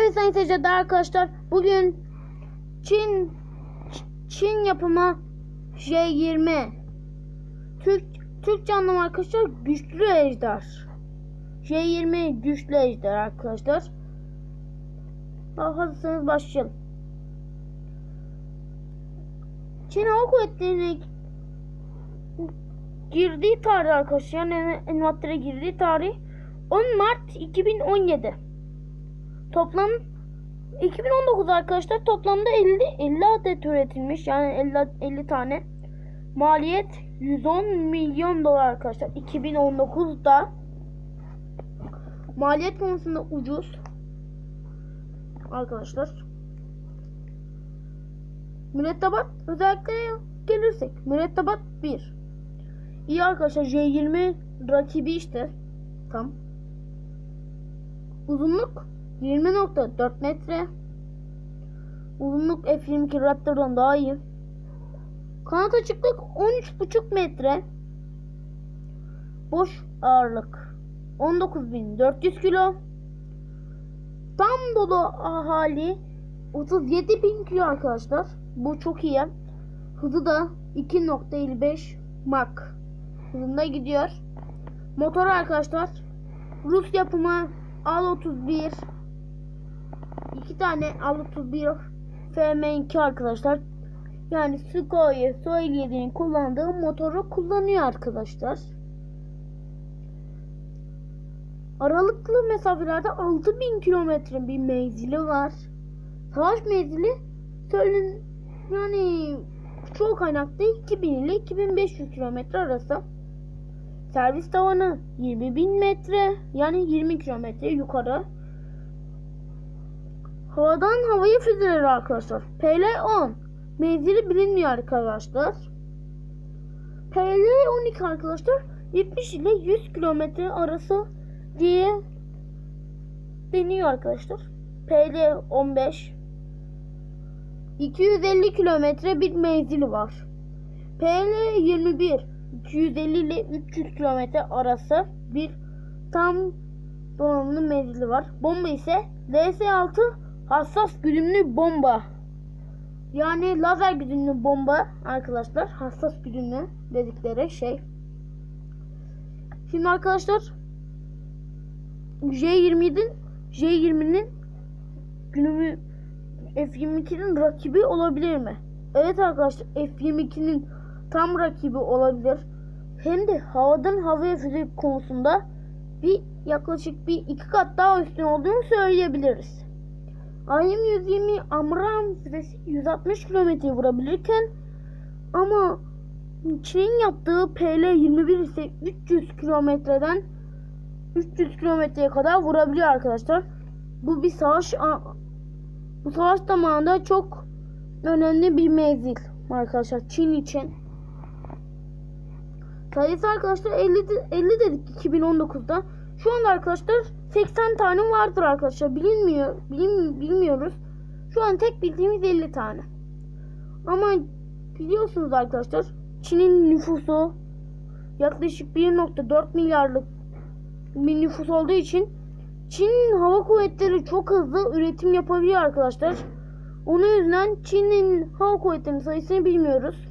Evet sayın seyirciler arkadaşlar bugün Çin Çin yapımı J20 Türk Türkçe anlamı arkadaşlar güçlü ejder. J20 güçlü ejder arkadaşlar. Daha hazırsanız başlayalım. Çin Hava Kuvvetleri'ne girdiği tarih arkadaşlar yani envantere girdiği tarih 10 Mart 2017. Toplam 2019 arkadaşlar toplamda 50 50 adet üretilmiş. Yani 50 50 tane. Maliyet 110 milyon dolar arkadaşlar. 2019'da maliyet konusunda ucuz. Arkadaşlar. Mürettebat özellikle gelirsek. Mürettebat 1. İyi arkadaşlar J20 rakibi işte. Tam. Uzunluk 20.4 metre. Uzunluk F22 Raptor'dan daha iyi. Kanat açıklık 13.5 metre. Boş ağırlık 19.400 kilo. Tam dolu ahali 37.000 kilo arkadaşlar. Bu çok iyi. Hızı da 2.55 Mach hızında gidiyor. Motor arkadaşlar Rus yapımı Al-31 iki tane Al-31 FM2 arkadaşlar. Yani Sukhoi Su-57'nin kullandığı motoru kullanıyor arkadaşlar. Aralıklı mesafelerde 6000 kilometre bir menzili var. Savaş menzili söylen yani çoğu kaynakta 2000 ile 2500 kilometre arası. Servis tavanı 20.000 metre yani 20 kilometre yukarı. Havadan havaya füzeleri arkadaşlar. PL-10 menzili bilinmiyor arkadaşlar. PL-12 arkadaşlar 70 ile 100 kilometre arası diye deniyor arkadaşlar. PL-15 250 kilometre bir menzili var. PL-21 250 ile 300 kilometre arası bir tam donanımlı menzili var. Bomba ise DS-6 hassas güdümlü bomba. Yani lazer güdümlü bomba arkadaşlar. Hassas güdümlü dedikleri şey. Şimdi arkadaşlar J27'nin J20'nin günümü F22'nin rakibi olabilir mi? Evet arkadaşlar F22'nin tam rakibi olabilir. Hem de havadan havaya füze konusunda bir yaklaşık bir iki kat daha üstün olduğunu söyleyebiliriz. IM-120 Amram füzesi 160 kilometre vurabilirken ama Çin'in yaptığı PL-21 ise 300 kilometreden 300 kilometreye kadar vurabiliyor arkadaşlar. Bu bir savaş bu savaş zamanında çok önemli bir menzil arkadaşlar Çin için. Sayısı arkadaşlar 50, 50 dedik 2019'da. Şu anda arkadaşlar 80 tane vardır arkadaşlar. Bilinmiyor, bilin, bilmiyoruz. Şu an tek bildiğimiz 50 tane. Ama biliyorsunuz arkadaşlar Çin'in nüfusu yaklaşık 1.4 milyarlık bir nüfus olduğu için Çin hava kuvvetleri çok hızlı üretim yapabiliyor arkadaşlar. Onun yüzden Çin'in hava kuvvetlerinin sayısını bilmiyoruz.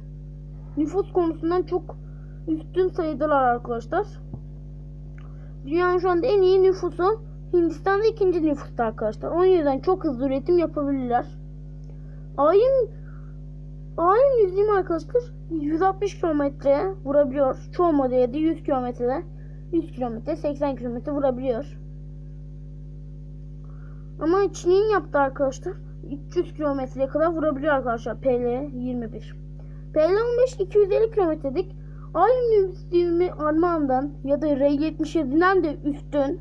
Nüfus konusundan çok üstün sayıdılar arkadaşlar. Dünyanın şu anda en iyi nüfusu Hindistan'da ikinci nüfusta arkadaşlar. Onun yüzden çok hızlı üretim yapabilirler. Ayın Ayın 120 arkadaşlar 160 kilometre vurabiliyor. Çoğu modelde 100 kilometrede 100 kilometre 80 kilometre vurabiliyor. Ama Çin'in yaptığı arkadaşlar 300 kilometreye kadar vurabiliyor arkadaşlar PL-21. PL-15 250 kilometredik. Aynı 120 Alman'dan ya da R-77'den de üstün.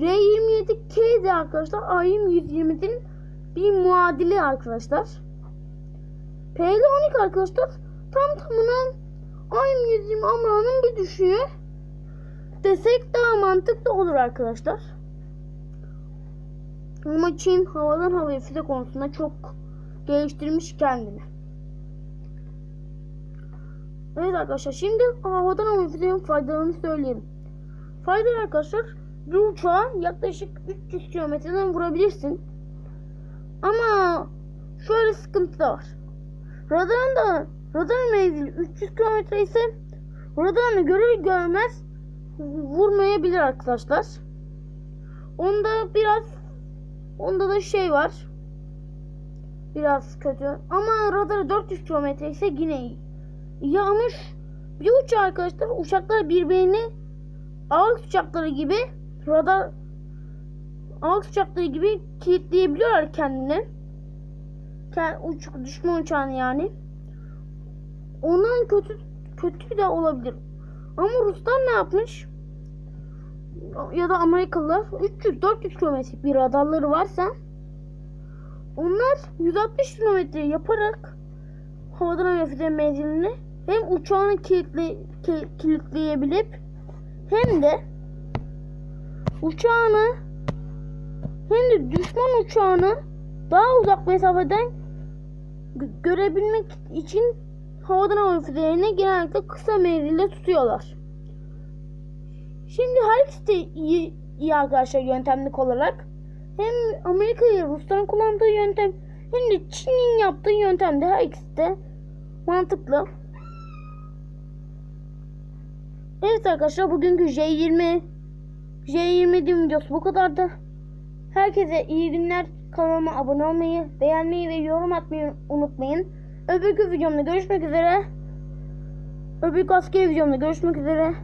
R-27K de arkadaşlar AIM-120'nin bir muadili arkadaşlar. PL-12 arkadaşlar tam tamına AIM-120 Alman'ın bir düşüğü desek daha mantıklı olur arkadaşlar. Ama Çin havadan havaya füze konusunda çok geliştirmiş kendini. Evet arkadaşlar şimdi havadan hava füzenin faydalarını söyleyelim. Faydalar arkadaşlar bir uçağı yaklaşık 300 kilometreden vurabilirsin. Ama şöyle sıkıntı da var. Radarın da radarın menzili 300 kilometre ise radarını görür görmez vurmayabilir arkadaşlar. Onda biraz onda da şey var. Biraz kötü. Ama radarı 400 kilometre ise yine iyi. Yağmış bir uçağı arkadaşlar uçaklar birbirini ağır uçakları gibi radar ağır uçakları gibi kilitleyebiliyorlar kendini. Kend, uç, düşman uçağını yani. Ondan kötü kötü de olabilir. Ama Ruslar ne yapmış? Ya da Amerikalılar 300-400 kilometre bir radarları varsa onlar 160 kilometre yaparak havadan hava füze menzilini hem uçağını kilitle, ki- kilitleyebilip hem de uçağını hem de düşman uçağını daha uzak mesafeden gö- görebilmek için havadan hava füzelerini genellikle kısa menzilde tutuyorlar. Şimdi her ikisi de iyi, iyi arkadaşlar yöntemlik olarak. Hem Amerika ile Rusların kullandığı yöntem hem de Çin'in yaptığı yöntem de her ikisi de mantıklı. Evet arkadaşlar bugünkü J20 J20 videosu bu kadardı. Herkese iyi günler. Kanalıma abone olmayı, beğenmeyi ve yorum atmayı unutmayın. Öbürkü videomda görüşmek üzere. Öbürkü askeri videomda görüşmek üzere.